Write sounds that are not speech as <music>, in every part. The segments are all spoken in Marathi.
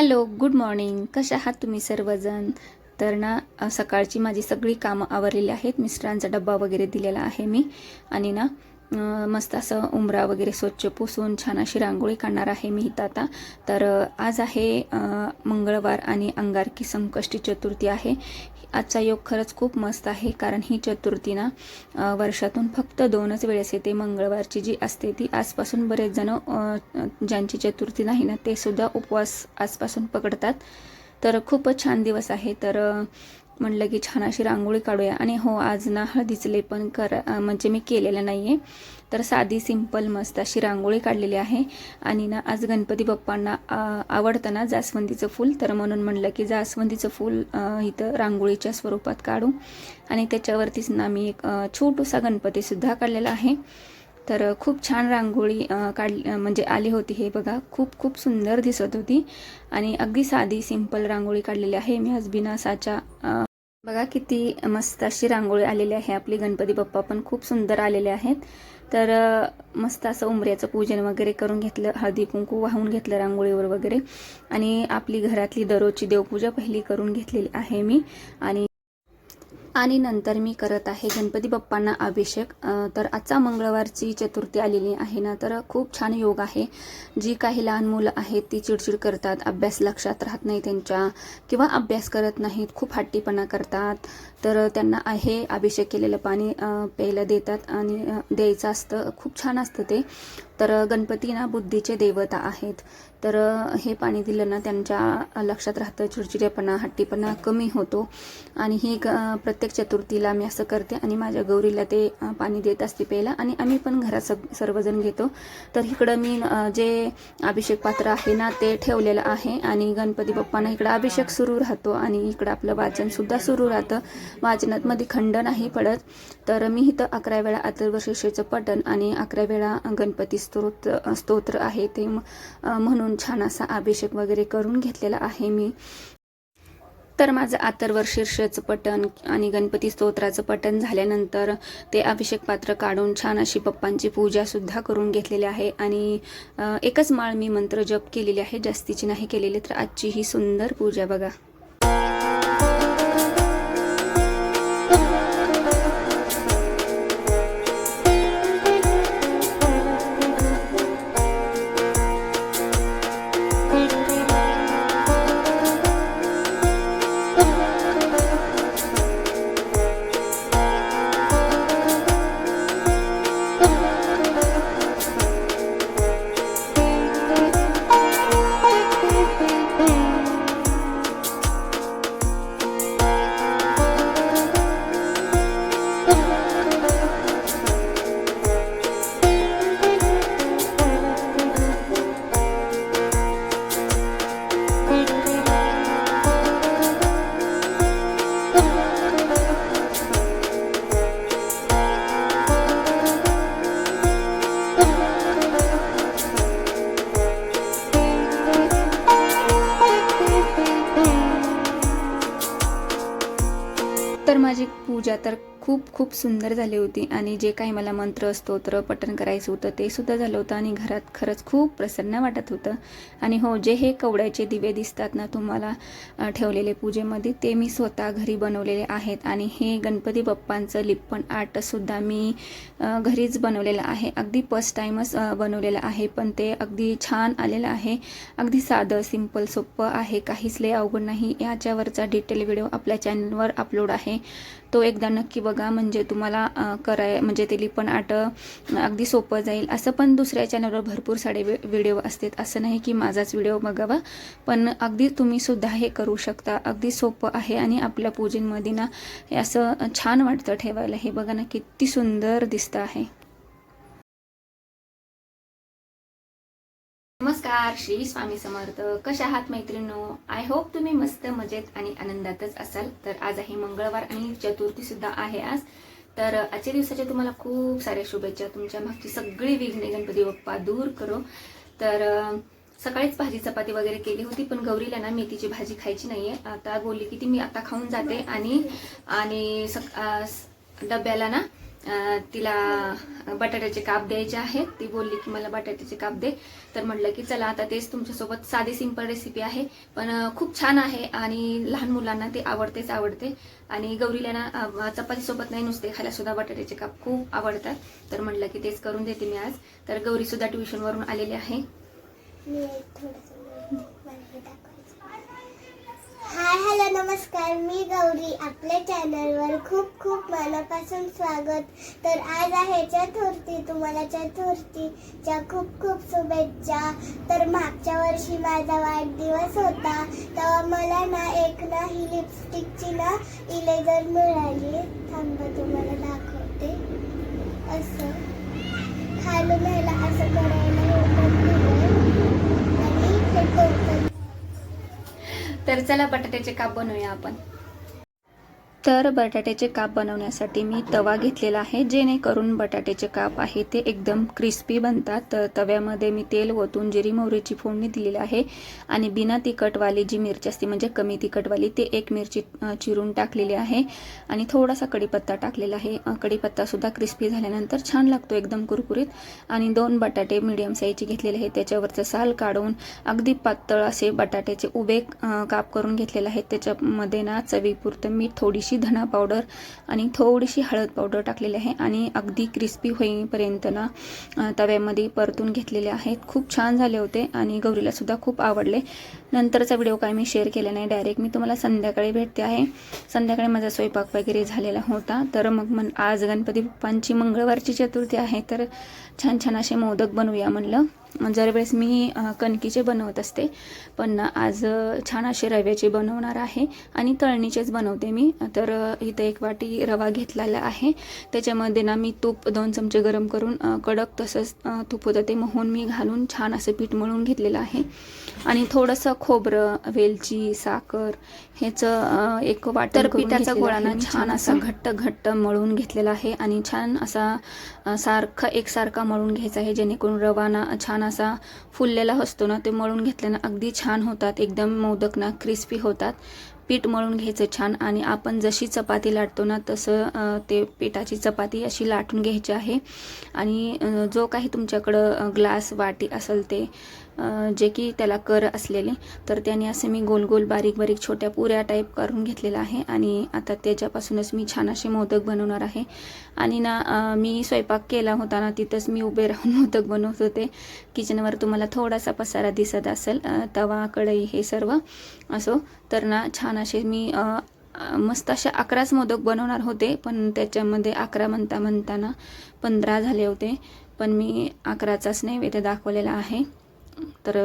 Hello good morning. कशा आहात तुम्ही सर्वजण? तर ना सकाळची माझी सगळी कामं आवरलेली आहेत. मिस्टरांचा डब्बा वगैरे दिलेला आहे मी. आणि ना मस्त असं उमरा वगैरे स्वच्छ पुसून छान अशी रांगोळी काढणार आहे मी इथं आता. तर आज आहे मंगळवार आणि अंगारकी संकष्टी चतुर्थी आहे. आजचा योग खरंच खूप मस्त आहे कारण ही चतुर्थी ना वर्षातून फक्त दोनच वेळेस येते. मंगळवारची जी असते ती आजपासून बरेच जण ज्यांची चतुर्थी नाही ना ते सुद्धा उपवास आजपासून पकडतात. तर खूपच छान दिवस आहे. तर म्हटलं म्हणलं की छान अशी रांगोळी काढूया. आणि हो आज ना हळदीचं लेपन कर म्हणजे मी केलेलं नाही आहे तर साधी सिंपल मस्त अशी रांगोळी काढलेली आहे. आणि ना आज गणपती बाप्पांना आवडतं ना जास्वंदीचं फूल तर म्हणून म्हणलं की जास्वंदीचं फूल इथं रांगोळीच्या स्वरूपात काढू. आणि त्याच्यावरतीच ना मी एक छोटूसा गणपतीसुद्धा काढलेला आहे. तर खूप छान रांगोळी काढली काढ म्हणजे आली होती हे बघा. खूप खूप सुंदर दिसत होती. आणि अगदी साधी सिंपल रांगोळी काढलेली आहे. मी आज बिना साच्या बघा किती मस्त अशी रांगोळी आलेली आहे. आपली गणपती बाप्पा पण खूप सुंदर आलेले आहेत. तर मस्त असं उमऱ्याचं पूजन वगैरे करून घेतलं हळदी कुंकू वाहून घेतलं रांगोळीवर वगैरे. आणि आपली घरातली दररोजची देवपूजा पहिली करून घेतलेली आहे मी. आणि आणि नंतर मी करत आहे गणपती बाप्पांना अभिषेक. तर आजचा मंगळवारची चतुर्थी आलेली आहे ना तर खूप छान योग आहे. जी काही लहान मुलं आहेत ती चिडचिड करतात अभ्यास लक्षात राहत नाही त्यांच्या किंवा अभ्यास करत नाहीत खूप हट्टीपणा करतात. तर त्यांना आहे अभिषेक केलेलं पाणी प्यायला देतात आणि द्यायचं असतं. खूप छान असतं ते. तर गणपती ना बुद्धीचे देवता आहेत. तर हे पाणी दिलं ना त्यांच्या लक्षात राहतं चिडचिडेपणा हट्टीपणा कमी होतो. आणि ही ग प्रत्येक चतुर्थीला मी असं करते. आणि माझ्या गौरीला ते पाणी देत असते प्यायला. आणि आम्ही पण घरात सग सर्वजण घेतो. तर इकडं मी जे अभिषेक पात्र आहे ना ते ठेवलेलं आहे. आणि गणपती बाप्पांना इकडं अभिषेक सुरू राहतो. आणि इकडं आपलं वाचनसुद्धा सुरू राहतं. वाचनात मध्ये खंड नाही पडत. तर मी इथं अकरा वेळा अथर्वशीर्षेचं पठण आणि अकरा वेळा गणपती स्तोत्र स्तोत्र आहे ते म्हणून छान असा अभिषेक वगैरे करून घेतलेला आहे मी. तर माझं आतरवर शीर्षचं पटन आणि गणपती स्तोत्राचं पटन झाल्यानंतर ते अभिषेक पात्र काढून छान अशी पप्पांची पूजासुद्धा करून घेतलेली आहे. आणि एकच माळ मी मंत्र जप केलेली आहे. जास्तीची नाही केलेली तर आजची ही सुंदर पूजा बघा. पूजा तर खूप खूप सुंदर झाली होती. आणि जे काही मला मंत्र स्तोत्र पठण करायचं होतं ते सुद्धा झालं होतं. आणि घरात खरंच खूप प्रसन्न वाटत होतं. आणि हो जे हे कवड्याचे दिवे दिसतात ना तुम्हाला ठेवलेले पूजेमध्ये ते मी स्वतः घरी बनवलेले आहेत. आणि हे गणपती बाप्पांचं लिप्पण आर्टसुद्धा मी घरीच बनवलेलं आहे. अगदी फर्स्ट टाईमच बनवलेलं आहे. पण ते अगदी छान आलेलं आहे. अगदी साधं सिंपल सोपं आहे. काहीच लय अवघड नाही. याच्यावरचा डिटेल व्हिडिओ आपल्या चॅनलवर अपलोड आहे. तो एकदा नक्की बघा म्हणजे तुम्हाला कराय म्हणजे ते लिपण आट अगदी सोपं जाईल. असं पण दुसऱ्या चॅनलवर भरपूर सारे व्हिडिओ असतात. असं नाही की माझाच व्हिडिओ बघावा पण अगदी तुम्ही सुद्धा हे करू शकता. अगदी सोपं आहे आणि आपल्या पूजेमध्ये ना हे असं छान वाटतं ठेवायला. हे बघा ना किती सुंदर दिसतं आहे. नमस्कार श्री स्वामी समर्थ. कशा आहात मैत्रिणो? आय होप तुम्ही मस्त मजेत आणि आनंदातच असाल. तर आज आहे मंगळवार आणि चतुर्थी सुद्धा आहे आज. तर आजच्या दिवसाच्या तुम्हाला खूप साऱ्या शुभेच्छा. तुमच्या मागची सगळी विघ्ने गणपती बाप्पा दूर करो. तर सकाळीच भाजी चपाती वगैरे केली होती पण गौरीला ना मेथीची भाजी खायची नाहीये. आता बोलली की ती मी आता खाऊन जाते आणि आणि डब्याला ना तिला बटाट्याचे काप द्यायचे आहेत. ती बोलली की मला बटाट्याचे काप दे. तर म्हटलं की चला आता तेच तुमच्यासोबत साधी सिंपल रेसिपी आहे. पण खूप छान आहे आणि लहान मुलांना ते आवडतेच आवडते. आणि गौरीला ना चपातीसोबत नाही नुसते खायला सुद्धा बटाट्याचे काप खूप आवडतात. तर म्हटलं की तेच करून देते मी आज. तर गौरी सुद्धा ट्युशनवरून आलेली आहे मी थोडंसं माहिती दाखवायचं. हाय हॅलो नमस्कार. मी गौरी. आपल्या चॅनलवर खूप खूप मनापासून स्वागत. तर आज आहे चतुर्थी. तुम्हाला चतुर्थीच्या खूप खूप शुभेच्छा. तर मागच्या वर्षी माझा वाढदिवस होता. तेव्हा मला ना एक ना ही लिपस्टिकची ना इलेजर मिळाली. थांबा तुम्हाला दाखवते. असं. खालून ह्याला असं करायला होतं आणि हे टोकन तर चला बटाट्याचे काप बनवूया आपण. तर बटाट्याचे काप बनवण्यासाठी मी तवा घेतलेला आहे जेणेकरून बटाट्याचे काप आहे ते एकदम क्रिस्पी बनतात. तर तव्यामध्ये मी तेल ओतून जिरी मोहरीची फोडणी दिलेली आहे आणि बिना तिखटवाली जी मिरची असते म्हणजे कमी तिखटवाली ते एक मिरची चिरून टाकलेली आहे आणि थोडासा कढीपत्ता टाकलेला आहे. कढीपत्तासुद्धा क्रिस्पी झाल्यानंतर छान लागतो एकदम कुरकुरीत. आणि दोन बटाटे मिडियम साईजचे घेतलेले आहे त्याच्यावरचं साल काढून अगदी पातळ असे बटाट्याचे उभे काप करून घेतलेले आहेत. त्याच्यामध्ये ना चवीपुरतं मीठ थोडीशी धना पावडर आणि थोडीशी हळद पावडर टाकलेली आहे आणि अगदी क्रिस्पी होईपर्यंत ना तव्यामध्ये परतून घेतलेले आहेत. खूप छान झाले होते आणि गौरीलासुद्धा खूप आवडले. नंतरचा व्हिडिओ काय मी शेअर केला नाही. डायरेक्ट मी तुम्हाला संध्याकाळी भेटते आहे. संध्याकाळी माझा स्वयंपाक वगैरे झालेला होता. तर मग मन आज गणपती बाप्पांची मंगळवारची चतुर्थी आहे. तर छान छान असे मोदक बनवूया म्हणलं. दरवेळेस मी अ, कणकीचे बनवत असते पण आज छान असे रव्याचे बनवणार आहे आणि तळणीचेच बनवते मी. तर इथं एक वाटी रवा घेतलेला आहे. त्याच्यामध्ये ना मी तूप दोन चमचे गरम करून कडक तसंच तूप होतं ते मोहून मी घालून छान असं पीठ मळून घेतलेलं आहे. आणि थोडंसं खोबरं वेलची साखर ह्याचं एक वाटर पिठाचा गोळा ना छान असा घट्ट घट्ट मळून घेतलेला आहे आणि छान असा सारखा एकसारखा मळून घ्यायचा आहे जेणेकरून रवा ना छान असा फुललेला असतो ना ते मळून घेतल्यानं अगदी छान होतात. एकदम मोदक ना क्रिस्पी होतात. पीठ मळून घ्यायचं छान आणि आपण जशी चपाती लाटतो ना तसं ते पिठाची चपाती अशी लाटून घ्यायची आहे. आणि जो काही तुमच्याकडं ग्लास वाटी असेल ते जे की त्याला कर असलेले तर त्याने असे मी गोल गोल बारीक बारीक छोट्या पुऱ्या टाईप करून घेतलेला आहे आणि आता त्याच्यापासूनच मी छान असे मोदक बनवणार आहे. आणि ना मी स्वयंपाक केला होता ना तिथंच मी उभे राहून <laughs> मोदक बनवत होते. किचनवर तुम्हाला थोडासा पसारा दिसत असेल तवा कढई हे सर्व असो. तर ना छान असे मी मस्त असे अकराच मोदक बनवणार होते पण त्याच्यामध्ये अकरा म्हणता म्हणताना पंधरा झाले होते. पण मी अकराचाच नैवेद्य दाखवलेला आहे. तर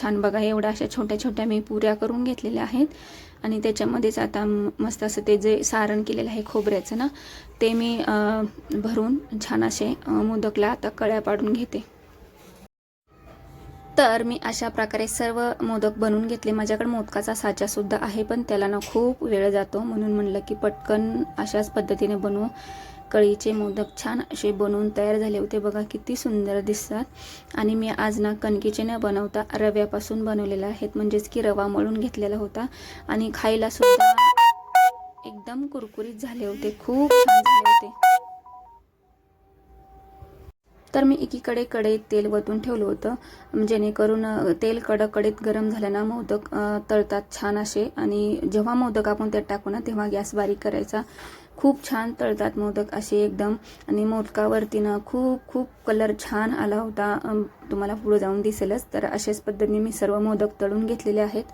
छान बघा एवढ्या अशा छोट्या छोट्या मी पुऱ्या करून घेतलेल्या आहेत. आणि त्याच्यामध्येच आता मस्त असं ते जे सारण केलेलं आहे खोबऱ्याचं ना ते मी भरून छान असे मोदकला आता कळ्या पाडून घेते. तर मी अशा प्रकारे सर्व मोदक बनवून घेतले. माझ्याकडे मोदकाचा साचासुद्धा आहे पण त्याला ना खूप वेळ जातो. म्हणून म्हणलं की पटकन अशाच पद्धतीने बनवू. कळीचे मोदक छान असे बनवून तयार झाले होते. बघा किती सुंदर दिसतात. आणि मी आज ना कणकीचे न बनवता रव्यापासून बनवलेले आहेत म्हणजेच की रवा मळून घेतलेला होता. आणि खायला सुद्धा एकदम कुरकुरीत झाले होते. खूप छान झाले होते. तर मी एकीकडे कढईत तेल वतून ठेवलं होतं. जेणेकरून तेल कडक कडीत गरम झाल्यानं मोदक तळतात छान असे. आणि जेव्हा मोदक आपण त्यात टाकू ना तेव्हा गॅस बारीक करायचा. खूप छान तळतात मोदक असे एकदम. आणि मोदकावरती ना खूप खूप कलर छान आला होता. तुम्हाला पुढे जाऊन दिसेलच. तर अशाच पद्धतीने मी सर्व मोदक तळून घेतलेले आहेत.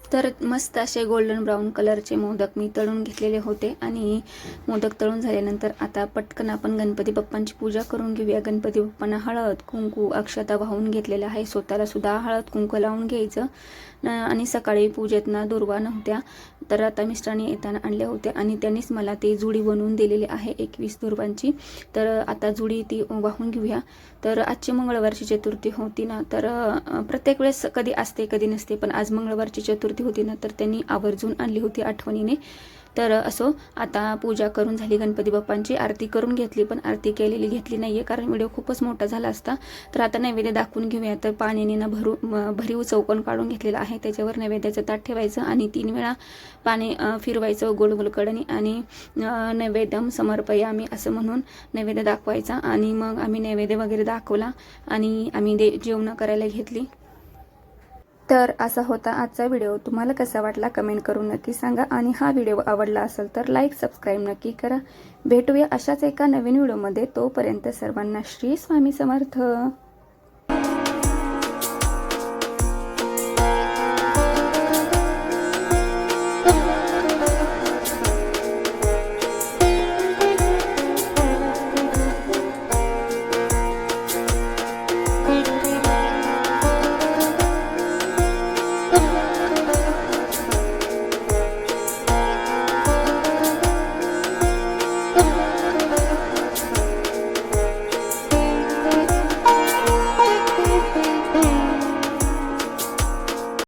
तर मस्त असे गोल्डन ब्राऊन कलरचे मोदक मी तळून घेतलेले होते. आणि मोदक तळून झाल्यानंतर आता पटकन आपण गणपती बाप्पांची पूजा करून घेऊया. गणपती बाप्पांना हळद कुंकू अक्षता वाहून घेतलेलं आहे. स्वतःला सुद्धा हळद कुंकू लावून घ्यायचं. आणि सकाळी पूजेतनं दुर्वा नव्हत्या. तर आता मिस्टरांनी येताना आणल्या होत्या आणि त्यांनीच मला ते जुडी बनवून दिलेली आहे एकवीस दुर्वांची. तर आता जुडी ती वाहून घेऊया. तर आजची मंगळवारची चतुर्थी होती ना तर प्रत्येक वेळेस कधी असते कधी नसते पण आज मंगळवारची चतुर्थी होती ना तर त्यांनी आवर्जून आणली होती आठवणीने. तर असो आता पूजा करून झाली गणपती बाप्पांची आरती करून घेतली पण आरती केलेली घेतली नाही आहे कारण व्हिडिओ खूपच मोठा झाला असता. तर आता नैवेद्य दाखवून घेऊया. तर पाण्याने ना भरू भरीव चौकण काढून घेतलेला आहे. त्याच्यावर नैवेद्याचं ताट ठेवायचं आणि तीन वेळा पाणी फिरवायचं गोल गोलकडणी आणि नैवेद्यम समर्पया आम्ही असं म्हणून नैवेद्य दाखवायचा. आणि मग आम्ही नैवेद्य वगैरे दाखवला आणि आम्ही दे जेवणं करायला घेतली. तर असा होता आजचा व्हिडिओ. तुम्हाला कसा वाटला कमेंट करून नक्की सांगा आणि हा व्हिडिओ आवडला असेल तर लाईक सबस्क्राईब नक्की करा. भेटूया अशाच एका नवीन व्हिडिओमध्ये. तोपर्यंत सर्वांना श्री स्वामी समर्थ.